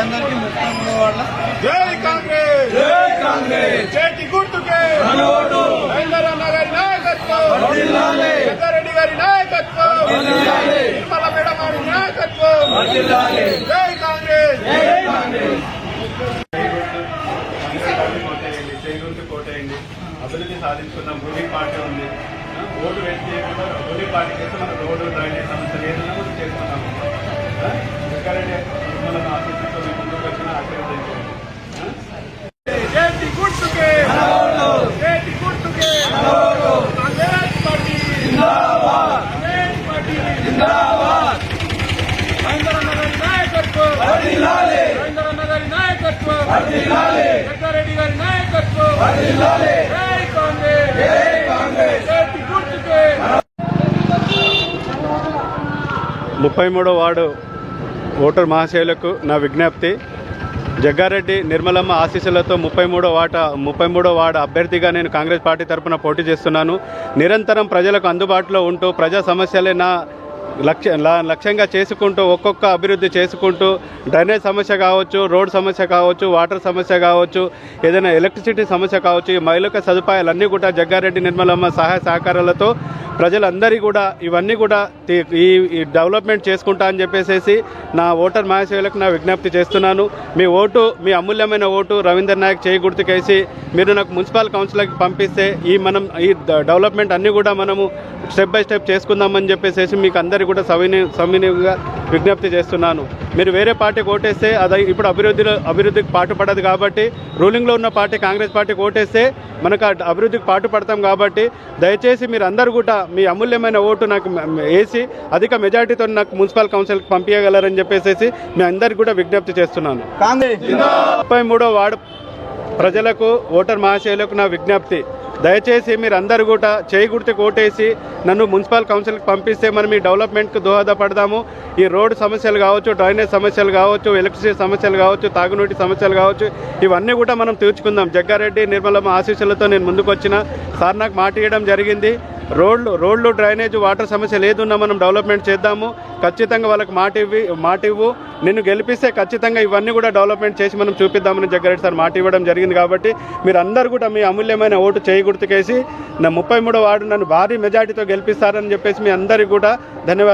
ముప్పై మూడు వాళ్ళ. జై కాంగ్రెస్! జై కాంగ్రెస్! చేతి గుర్తుకే! మన ఓటు మహేందరన్న గారి నాయకత్వం! వర్ధిల్లాలి. జగ్గారెడ్డి గారి నాయకత్వం! వర్ధిల్లాలి. నిర్మల మేడం గారి నాయకత్వం! వర్ధిల్లాలి. జై కాంగ్రెస్! జై కాంగ్రెస్! కోటేయండి చేగుర్తి కోటేయండి అభివృద్ధి సాధించుకున్న భూమి పార్టీ ఉంది. ఓటు వేస్తే భూమి పార్టీ చేస్తే మన రోడ్డు డ్రైనేజ్ సమస్యలు ఏదైనా కూడా చేస్తున్నాము ఆ, జగ్గారెడ్డి నిర్మల ఆశిస్తుతో మీ ముందుకు వచ్చిన ఆశీర్వదించండి చేతి గుర్తుకే మన ఓటు చేతి గుర్తుకే మన ఓటు కాంగ్రెస్ పార్టీ జిందాబాద్ కాంగ్రెస్ పార్టీ జిందాబాద్. మహేందరన్న గారి నాయకత్వం. వర్ధిల్లాలి. మహేందరన్న గారి నాయకత్వం. వర్ధిల్లాలి. జగ్గారెడ్డి గారి నాయకత్వం. వర్ధిల్లాలి. జై కాంగ్రెస్. జై కాంగ్రెస్. చేతి గుర్తుకే. ముప్పై మూడో వార్డు ఓటర్ మహాశయులకు నా విజ్ఞప్తి. జగ్గారెడ్డి నిర్మలమ్మ ఆశీస్సులతో ముప్పై మూడో వాట ముప్పై మూడో వార్డ్ అభ్యర్థిగా నేను కాంగ్రెస్ పార్టీ తరపున పోటీ చేస్తున్నాను. నిరంతరం ప్రజలకు అందుబాటులో ఉంటూ ప్రజా సమస్యలే నా లక్ష్య లా- లక్ష్యంగా చేసుకుంటూ ఒక్కొక్క అభివృద్ధి చేసుకుంటూ డ్రైనేజ్ సమస్య కావచ్చు రోడ్ సమస్య కావచ్చు వాటర్ సమస్య కావచ్చు ఏదైనా ఎలక్ట్రిసిటీ సమస్య కావచ్చు ఈ మౌలిక సదుపాయాలన్నీ కూడా జగ్గారెడ్డి నిర్మలమ్మ సహాయ సహకారాలతో ప్రజలందరి కూడా ఇవన్నీ కూడా ఈ డెవలప్మెంట్ చేసుకుంటా అని చెప్పేసి నా ఓటర్ మహాశయులకు నా విజ్ఞప్తి చేస్తున్నాను. మీ ఓటు మీ అమూల్యమైన ఓటు రవీందర్ నాయక్ చేయి గుర్తుకేసి మీరు నాకు మున్సిపల్ కౌన్సిల్కి పంపిస్తే ఈ మనం ఈ డ- డెవలప్మెంట్ అన్నీ కూడా మనము స్టెప్ బై స్టెప్ చేసుకుందామని చెప్పేసి మీకు అందరికీ కూడా సవిని సవినీయంగా విజ్ఞప్తి చేస్తున్నాను. మీరు వేరే పార్టీకి ఓటేస్తే అది ఇప్పుడు అభివృద్ధిలో అభివృద్ధికి పాటుపడదు కాబట్టి రూలింగ్లో ఉన్న పార్టీ కాంగ్రెస్ పార్టీకి ఓటేస్తే మనకు అభివృద్ధికి పాటుపడతాం కాబట్టి దయచేసి మీరు అందరూ కూడా మీ అమూల్యమైన ఓటు నాకు వేసి అధిక మెజార్టీతో నాకు మున్సిపల్ కౌన్సిల్కి పంపించగలరని చెప్పేసి మీ అందరికీ కూడా విజ్ఞప్తి చేస్తున్నాను. ముప్పై మూడో వార్డు ప్రజలకు ఓటర్ మహాశయులకు నా విజ్ఞప్తి. దయచేసి మీరు కూడా చేయి కోటేసి నన్ను మున్సిపల్ కౌన్సిల్కి పంపిస్తే మనం ఈ డెవలప్మెంట్కి దోహదపడదాము. ఈ రోడ్డు సమస్యలు కావచ్చు డ్రైనేజ్ సమస్యలు కావచ్చు ఎలక్ట్రిసిటీ సమస్యలు కావచ్చు తాగునీటి సమస్యలు కావచ్చు ఇవన్నీ కూడా మనం తీర్చుకుందాం. జగ్గారెడ్డి నిర్మలమ్మ ఆశీస్సులతో నేను ముందుకు వచ్చిన సార్ నాకు మాట ఇవ్వడం జరిగింది. రోడ్లు రోడ్లు డ్రైనేజ్ వాటర్ సమస్య లేదున్నా మనం డెవలప్మెంట్ చేద్దాము. ఖచ్చితంగా వాళ్ళకి మాట ఇవ్వి మాట ఇవ్వు. నిన్ను గెలిపిస్తే ఖచ్చితంగా ఇవన్నీ కూడా డెవలప్మెంట్ చేసి మనం చూపిద్దామని జగ్గారెడ్డి సార్ మాట ఇవ్వడం జరిగింది కాబట్టి మీరు అందరు కూడా మీ అమూల్యమైన ఓటు చేయి గుర్తుకేసి నా ముప్పై మూడో వార్డు నన్ను భారీ మెజార్టీతో గెలిపిస్తారని చెప్పేసి మీ అందరికీ కూడా ధన్యవాదాలు.